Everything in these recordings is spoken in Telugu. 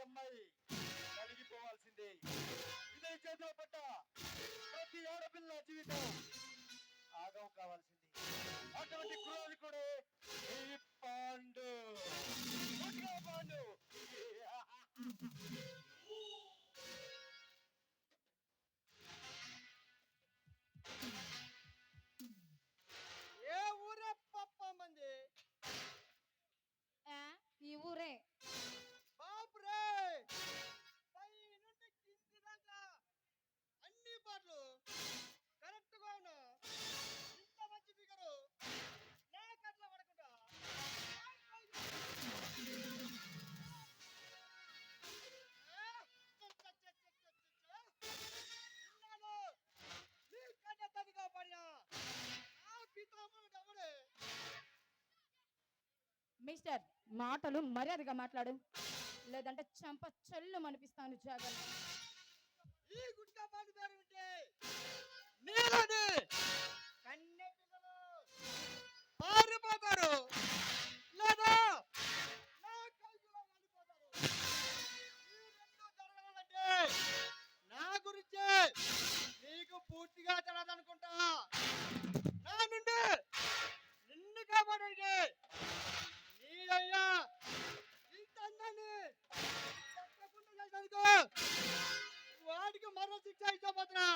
ప్రతి అమ్మాయి కలిగిపోవాల్సిందే. ఇదే చేతిలో పట్ట ప్రతి ఆడపిల్ల జీవితం ఆగం కావాల్సింది. అటువంటి క్రోధి కూడా మిస్టర్ మాటలు మర్యాదగా మాట్లాడు. లేదంటే చంప చెల్లు అనిపిస్తాను జాగ్రత్త ఈ గుట్కా పాటు పేరు ఉంటే కన్నె పిల్లలు పారిపోతారు. లేదా నా కైకులో వెళ్ళిపోతారు ఈ రెండు జరగాలంటే నా గురించే. నీకు పూర్తిగా తెలియదనుకుంటా నా నుండి నిన్ను కాపాడండి. నీదయ్యా ఇంత తప్పకుండా చేసినందుకు వాడికి మరో శిక్ష ఇచ్చబోతున్నా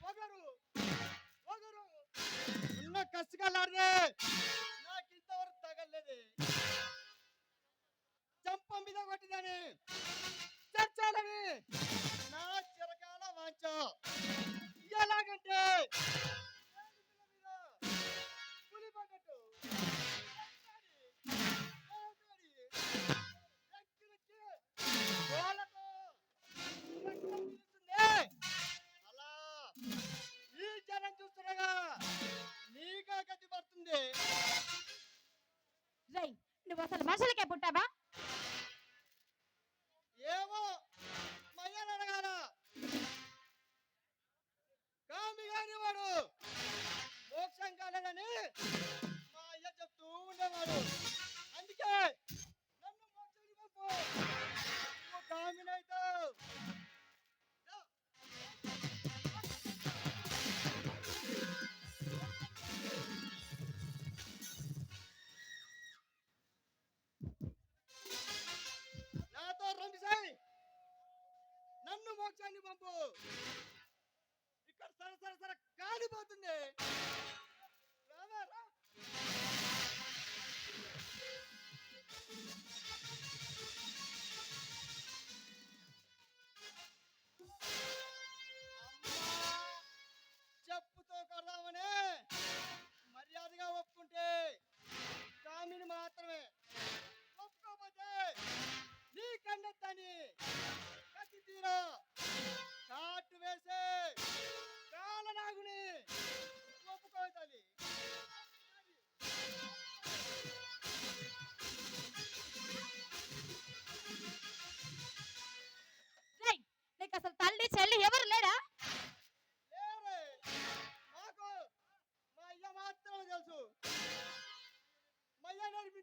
పొగరు. ఉన్న కసిగలాడదే నాకు ఇంతవరకు తగలేదు చంప మీద కొట్టిదని. చర్చాలని నా చిరకాల వాంచ ఎలాగంటే? పులి పడ్డట్టు మనుషులకే పుట్టావా? నన్ను మోక్షాన్ని పంపు. ఇక్కడ సర సర సర కాలిపోతుంది. రావారా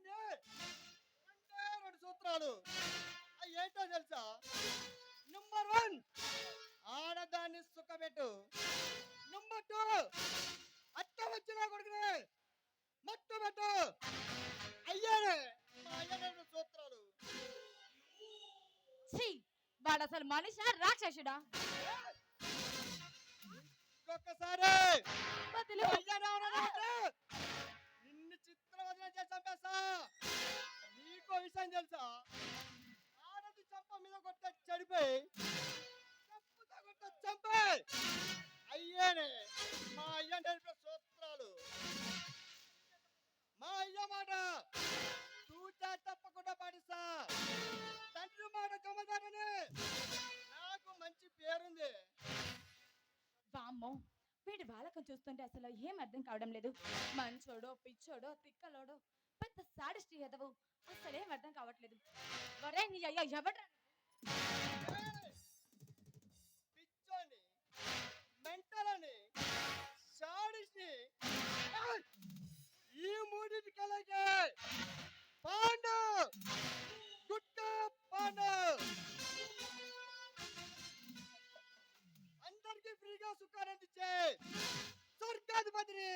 నడిపింది రెండే రెండు సూత్రాలు. అవి ఏంటో తెలుసా? నెంబర్ వన్ ఆడదాన్ని సుఖపెట్టు. నెంబర్ టూ అత్త వచ్చిన కొడుకుని మట్టు పెట్టు. అయ్యారే మా అయ్య నడిపిన సూత్రాలు. ఛీ వాడు అసలు మనిషా రాక్షసుడా? ఇంకొకసారి. వదిలు. అయ్యారా ఏం తెలుసా? ఆడది చంప మీద కొట్ట చడిపోయి చెప్పుతో కొట్ట చంపే. అయ్యేనే. అయ్య నేర్పే సూత్రాలు. మా అయ్య మాట చూచా తప్పకుండా పాటిస్తా. తండ్రి మాట జమదారని నాకు మంచి పేరుంది. వామ్మో వీడి బాలకం చూస్తుంటే అసలు ఏం అర్థం కావడం లేదు. మంచోడో పిచ్చోడో తిక్కలోడో పెద్ద సాడిస్ట్ ఎదవు అసలు ఏం అర్థం కావట్లేదు. వరే నీ అయ్యా ఎవడ్రా పిచ్చోని మెంటలని షాడిస్ని ఈ మూడింటి కలగే పాండు! గుట్ట పాండు! అందరికీ ఫ్రీగా సుఖాన్ని అందించే స్వర్గాధిపతిని.